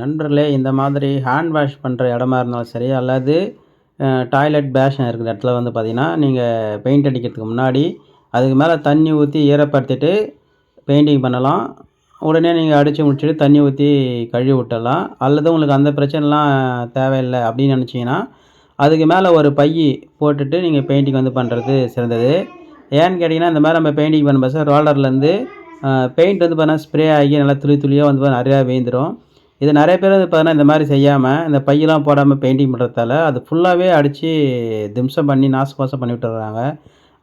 நண்பர்களே இந்த மாதிரி ஹேண்ட் வாஷ் பண்ணுற இடமா இருந்தாலும் சரி அல்லது டாய்லெட் பேஷன் இருக்கிற இடத்துல வந்து பார்த்திங்கன்னா நீங்கள் பெயிண்ட் அடிக்கிறதுக்கு முன்னாடி அதுக்கு மேலே தண்ணி ஊற்றி ஈரப்படுத்திட்டு பெயிண்டிங் பண்ணலாம். உடனே நீங்கள் அடித்து முடிச்சுட்டு தண்ணி ஊற்றி கழுவி விட்டலாம் அல்லது உங்களுக்கு அந்த பிரச்சனைலாம் தேவையில்லை அப்படின்னு நினச்சிங்கன்னா அதுக்கு மேலே ஒரு பை போட்டுட்டு நீங்கள் பெயிண்டிங் வந்து பண்ணுறது சிறந்தது. ஏன்னு கேட்டிங்கன்னா இந்த மாதிரி நம்ம பெயிண்டிங் பண்ணும்போது ரோலர்லேருந்து பெயிண்ட் வந்து பார்த்தீங்கன்னா ஸ்ப்ரே ஆகி நல்லா துளி துளியாக வந்து நிறையா வேந்துடும் இது நிறைய பேர் வந்து பார்த்தீங்கன்னா இந்த மாதிரி செய்யாமல் இந்த பையெல்லாம் போடாமல் பெயிண்டிங் பண்ணுறதால அது ஃபுல்லாகவே அடித்து திம்சம் பண்ணி நாசபாசம் பண்ணி விட்டுறாங்க.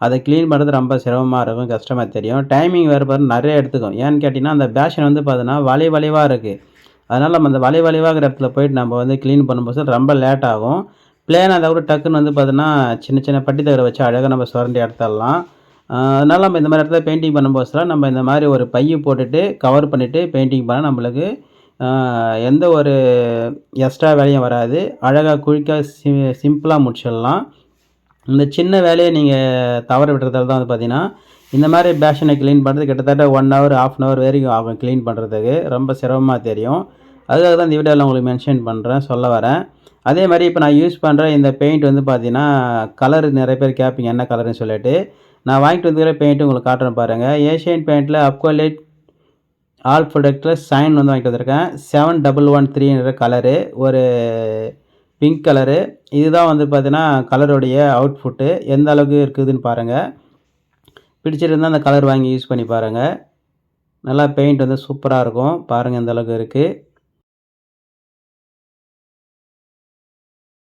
அதை க்ளீன் பண்ணுறது ரொம்ப சிரமமாக இருக்கும் கஷ்டமாக தெரியும். டைமிங் வேறு பாரு நிறைய எடுத்துக்கும். ஏன்னு கேட்டிங்கன்னா அந்த பேஷன் வந்து பார்த்தீங்கன்னா வளை வளைவாக இருக்குது அதனால் நம்ம அந்த வளை வளைவாகிற இடத்துல போயிட்டு நம்ம வந்து க்ளீன் பண்ணும்போது ரொம்ப லேட் ஆகும். பிளேன் அதை விட டக்குன்னு வந்து பார்த்தீங்கன்னா சின்ன சின்ன பட்டி தகரை வச்சு அழகாக நம்ம சுரண்டி எடுத்துடலாம். அதனால் நம்ம இந்த மாதிரி இடத்துல பெயிண்டிங் பண்ணும்போதுலாம் நம்ம இந்த மாதிரி ஒரு பையை போட்டுட்டு கவர் பண்ணிவிட்டு பெயிண்டிங் பண்ணால் நம்மளுக்கு எந்த ஒரு எக்ஸ்ட்ரா வேலையும் வராது. அழகாக குயிக்காக சி சிம்பிளாக முடிச்சிடலாம். இந்த சின்ன வேலையை நீங்கள் தவற விடுறதால தான் வந்து பார்த்தீங்கன்னா இந்த மாதிரி பேஷனை க்ளீன் பண்ணுறது கிட்டத்தட்ட one hour half an hour வரைக்கும் ஆகும் க்ளீன் பண்ணுறதுக்கு ரொம்ப சிரமமாக தெரியும். அதுக்காக தான் இந்த வீடியோவில் உங்களுக்கு மென்ஷன் பண்ணுறேன் சொல்ல வரேன். அதே மாதிரி இப்போ நான் யூஸ் பண்ணுற இந்த பெயிண்ட் வந்து பார்த்தீங்கன்னா கலர் நிறைய பேர் கேட்பீங்க என்ன கலர்னு சொல்லிட்டு. நான் வாங்கிட்டு வந்துக்கிற பெயிண்ட்டு உங்களுக்கு காட்டுறேன் பாருங்கள் ஏஷியன் பெயிண்ட்டில் அப்கோலேட் ஆல் ப்ரொடக்டில் சைன் வந்து வாங்கிட்டு வந்திருக்கேன். செவன் டபுள் ஒன் த்ரீன்ற கலரு ஒரு பிங்க் கலரு இதுதான் வந்து பார்த்தீங்கன்னா கலருடைய அவுட்புட்டு எந்த அளவுக்கு இருக்குதுன்னு பாருங்கள் பிடிச்சிருந்தால் அந்த கலர் வாங்கி யூஸ் பண்ணி பாருங்கள் நல்லா பெயிண்ட் வந்து சூப்பராக இருக்கும். பாருங்கள் எந்த அளவுக்கு இருக்குது